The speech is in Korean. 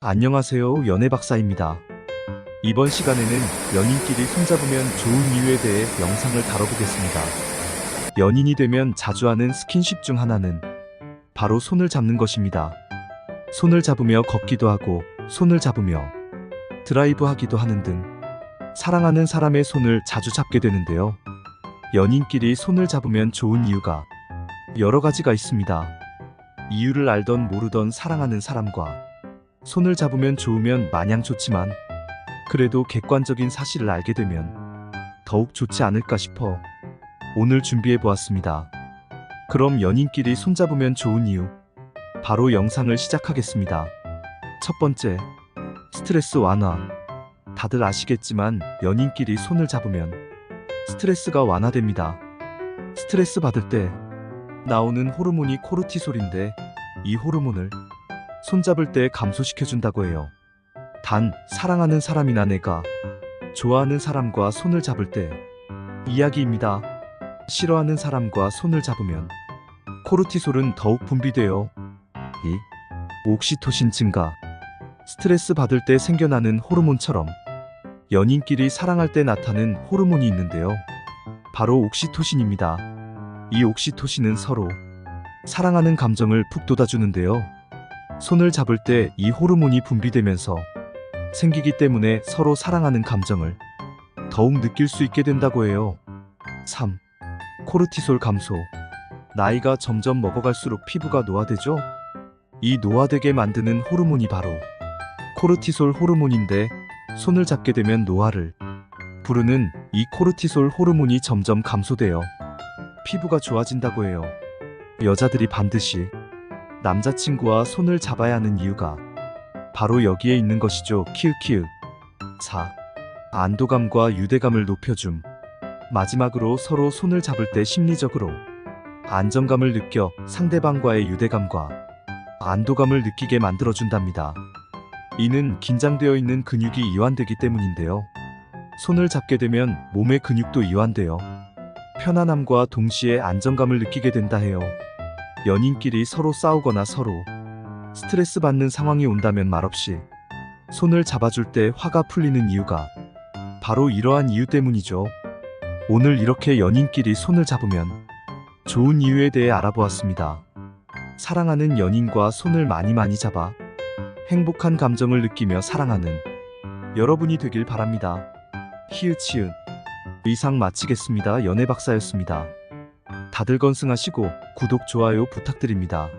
안녕하세요. 연애 박사입니다. 이번 시간에는 연인끼리 손잡으면 좋은 이유에 대해 영상을 다뤄보겠습니다. 연인이 되면 자주 하는 스킨십 중 하나는 바로 손을 잡는 것입니다. 손을 잡으며 걷기도 하고 손을 잡으며 드라이브 하기도 하는 등 사랑하는 사람의 손을 자주 잡게 되는데요. 연인끼리 손을 잡으면 좋은 이유가 여러 가지가 있습니다. 이유를 알던 모르던 사랑하는 사람과 손을 잡으면 좋으면 마냥 좋지만 그래도 객관적인 사실을 알게 되면 더욱 좋지 않을까 싶어 오늘 준비해 보았습니다. 그럼 연인끼리 손잡으면 좋은 이유 바로 영상을 시작하겠습니다. 첫 번째 스트레스 완화 다들 아시겠지만 연인끼리 손을 잡으면 스트레스가 완화됩니다. 스트레스 받을 때 나오는 호르몬이 코르티솔인데 이 호르몬을 손잡을 때 감소시켜준다고 해요. 단, 사랑하는 사람이나 내가 좋아하는 사람과 손을 잡을 때 이야기입니다. 싫어하는 사람과 손을 잡으면 코르티솔은 더욱 분비되어 이 옥시토신 증가, 스트레스 받을 때 생겨나는 호르몬처럼 연인끼리 사랑할 때 나타나는 호르몬이 있는데요. 바로 옥시토신입니다. 이 옥시토신은 서로 사랑하는 감정을 푹 돋아주는데요. 손을 잡을 때 이 호르몬이 분비되면서 생기기 때문에 서로 사랑하는 감정을 더욱 느낄 수 있게 된다고 해요. 3. 코르티솔 감소. 나이가 점점 먹어갈수록 피부가 노화되죠? 이 노화되게 만드는 호르몬이 바로 코르티솔 호르몬인데 손을 잡게 되면 노화를 부르는 이 코르티솔 호르몬이 점점 감소되어 피부가 좋아진다고 해요. 여자들이 반드시 남자친구와 손을 잡아야 하는 이유가 바로 여기에 있는 것이죠. 키읔키읔. 4. 안도감과 유대감을 높여줌. 마지막으로 서로 손을 잡을 때 심리적으로 안정감을 느껴 상대방과의 유대감과 안도감을 느끼게 만들어준답니다. 이는 긴장되어 있는 근육이 이완되기 때문인데요. 손을 잡게 되면 몸의 근육도 이완되어 편안함과 동시에 안정감을 느끼게 된다 해요. 연인끼리 서로 싸우거나 서로 스트레스 받는 상황이 온다면 말없이 손을 잡아줄 때 화가 풀리는 이유가 바로 이러한 이유 때문이죠. 오늘 이렇게 연인끼리 손을 잡으면 좋은 이유에 대해 알아보았습니다. 사랑하는 연인과 손을 많이 많이 잡아 행복한 감정을 느끼며 사랑하는 여러분이 되길 바랍니다. 히읗히읗 이상 마치겠습니다. 연애 박사였습니다. 다들 건승하시고 구독, 좋아요 부탁드립니다.